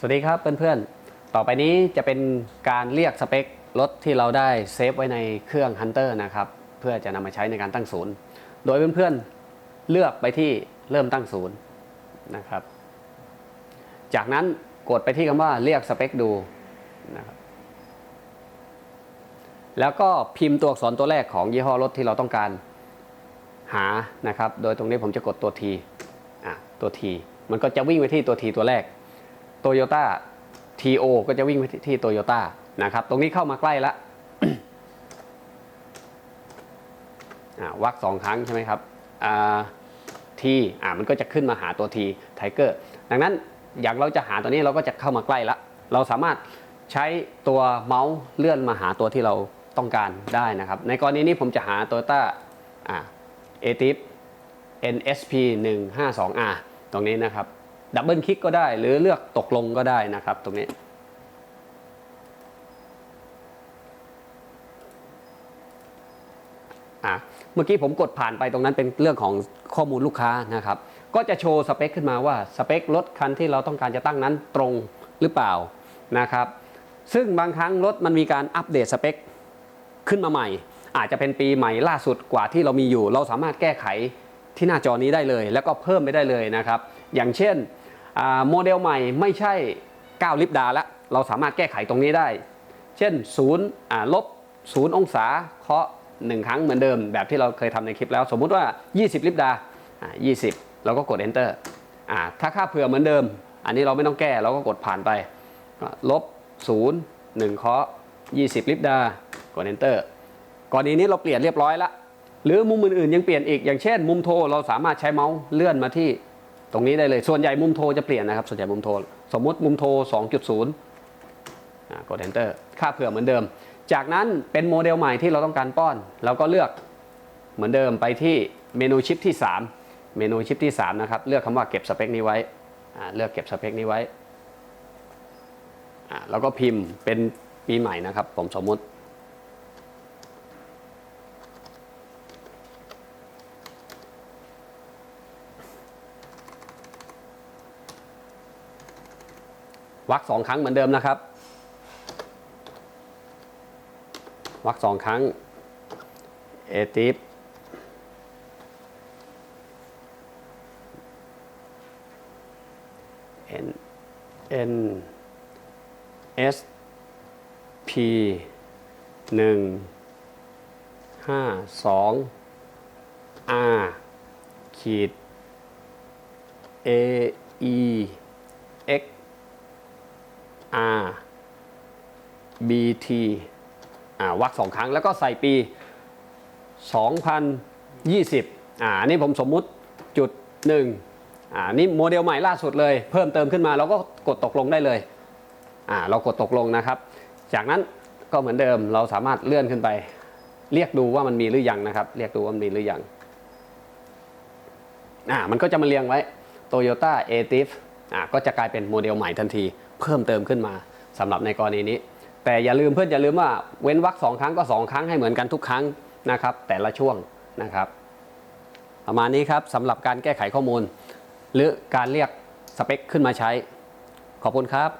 สวัสดีครับเพื่อนๆ ต่อไปนี้จะเป็นการเรียกสเปครถที่เราได้เซฟไว้ในเครื่อง Hunter นะครับ เพื่อจะนำมาใช้ในการตั้งศูนย์ โดยเพื่อนๆ เลือกไปที่เริ่มตั้งศูนย์นะครับ จากนั้นกดไปที่คำว่าเรียกสเปคดูนะครับ แล้วก็พิมพ์ตัวอักษรตัวแรกของยี่ห้อรถที่เราต้องการหานะครับ โดยตรงนี้ผมจะกดตัว T อะตัว T มันก็จะวิ่งไปที่ตัว T ตัวแรก โตโยต้า TO ก็จะวิ่งไปที่โตโยต้านะครับ ตรงนี้เข้ามาใกล้ละวักสองครั้งใช่ไหมครับอ่า T อ่ามันก็จะขึ้นมาหาตัว T Tiger ดังนั้นอยากเราจะหาตัวนี้เราก็จะเข้ามาใกล้ละ เราสามารถใช้ตัวเมาส์เลื่อนมาหาตัวที่เราต้องการได้นะครับ ในกรณีนี้ผมจะหา Toyota อ่า a t i p NSP 152R ตรงนี้นะครับ ดับเบิลคลิกก็ได้ หรือเลือกตกลงก็ได้นะครับ ตรงนี้ เมื่อกี้ผมกดผ่านไปตรงนั้นเป็นเรื่องของข้อมูลลูกค้านะครับ ก็จะโชว์สเปคขึ้นมาว่าสเปครถคันที่เราต้องการจะตั้งนั้นตรงหรือเปล่านะครับ ซึ่งบางครั้งรถมันมีการอัปเดตสเปคขึ้นมาใหม่ อาจจะเป็นปีใหม่ล่าสุดกว่าที่เรามีอยู่ เราสามารถแก้ไขที่หน้าจอนี้ได้เลย แล้วก็เพิ่มไปได้เลยนะครับ อย่างเช่น โมเดลใหม่ไม่ใช่ 9 ลิปดาละเราสามารถแก้ไขตรงนี้ได้ เช่น0ลบ0องศาเคาะ1ครั้งเหมือนเดิม แบบที่เราเคยทำในคลิปแล้ว สมมุติว่า 20 ลิปดา 20 เราก็กด enter ถ้าค่าเผื่อเหมือนเดิม อันนี้เราไม่ต้องแก้เราก็กดผ่านไปลบ0 1เคาะ20 ลิปดากด enter กรณีนี้เราเปลี่ยนเรียบร้อยละหรือมุมอื่นๆยังเปลี่ยนอีกอย่างเช่น มุมโทรเราสามารถใช้เมาส์เลื่อนมาที่ ตรงนี้ได้เลย ส่วนใหญ่มุมโทรจะเปลี่ยนนะครับ ส่วนใหญ่มุมโทร สมมติมุมโทร 2.0 กด enter ค่าเผื่อเหมือนเดิม จากนั้นเป็นโมเดลใหม่ที่เราต้องการป้อน เราก็เลือกเหมือนเดิมไปที่เมนูชิปที่ 3 เมนูชิปที่ 3 นะครับ เลือกคำว่าเก็บสเปคนี้ไว้ เลือกเก็บสเปคนี้ไว้ แล้วก็พิมพ์เป็นปีใหม่นะครับ ผมสมมติ วักสองครั้งเหมือนเดิมนะครับ วักสองครั้งเอติฟเอ็นเอ็นเอสพีหนึ่งห้าสองอาขีดเออี R B T อ่าวักสองครั้งแล้วก็ใส่ปี 2020อ่าอันนี่ผมสมมุติจุดหนึ่งอ่านี่โมเดลใหม่ล่าสุดเลย เพิ่มเติมขึ้นมาเราก็กดตกลงได้เลยอ่าเรากดตกลงนะครับ จากนั้นก็เหมือนเดิมเราสามารถเลื่อนขึ้นไป เรียกดูว่ามันมีหรือยังนะครับ เรียกดูว่ามันมีหรือยังอ่ามันก็จะมาเรียงไว้ Toyota a t i f อ่า ก็จะกลายเป็นโมเดลใหม่ทันที เพิ่มเติมขึ้นมาสำหรับในกรณีนี้ แต่อย่าลืมเพื่อนอย่าลืมว่าเว้นวักสองครั้งก็สองครั้งให้เหมือนกันทุกครั้งนะครับ แต่ละช่วงนะครับ ประมาณนี้ครับสำหรับการแก้ไขข้อมูล หรือการเรียกสเปคขึ้นมาใช้ ขอบคุณครับ